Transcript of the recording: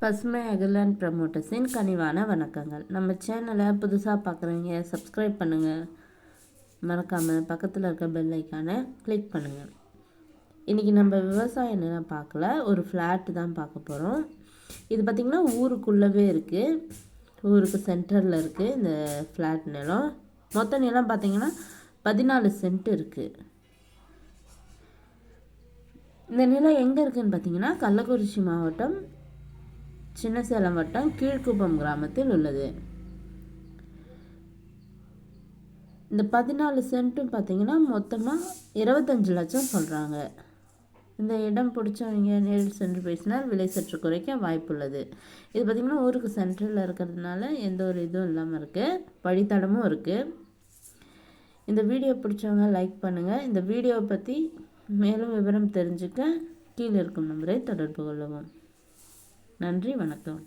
பசுமை அகர்லேண்ட் ப்ரமோட்டர்ஸின் கனிவான வணக்கங்கள். நம்ம சேனலை புதுசாக பார்க்குறவங்க சப்ஸ்கிரைப் பண்ணுங்கள் மறக்காமல் பக்கத்தில் இருக்க பெல் ஐக்கானை கிளிக் பண்ணுங்கள் இன்றைக்கி நம்ம விவசாய நிலம் பார்க்கல ஒரு ஃப்ளாட்டு தான் பார்க்க போகிறோம் இது பார்த்திங்கன்னா ஊருக்குள்ளவே இருக்குது ஊருக்கு சென்டரில் இருக்குது இந்த ஃப்ளாட் நிலம். மொத்த நிலம் பார்த்திங்கன்னா பதினாலு சென்ட் இருக்குது இந்த நிலம் எங்கே இருக்குதுன்னு பார்த்தீங்கன்னா கள்ளக்குறிச்சி மாவட்டம் சின்னசேலம் வட்டம் கீழ்குப்பம் கிராமத்தில் உள்ளது. இந்த பதினாலு சென்ட்டும் பார்த்தீங்கன்னா மொத்தமாக இருபத்தஞ்சு லட்சம் சொல்கிறாங்க இந்த இடம் பிடிச்சவங்க நேரில் சென்று பேசினால் விலை சற்று குறைக்க வாய்ப்புள்ளது. இது பார்த்திங்கன்னா ஊருக்கு சென்ட்ரலில் இருக்கிறதுனால எந்த ஒரு இதுவும் இல்லாமல் இருக்குது வழித்தடமும் இருக்குது இந்த வீடியோ பிடிச்சவங்க லைக் பண்ணுங்கள் இந்த வீடியோவை பற்றி மேலும் விவரம் தெரிஞ்சுக்க கீழே இருக்கும் நம்பரை தொடர்பு கொள்ளவும். நன்றி வணக்கம்.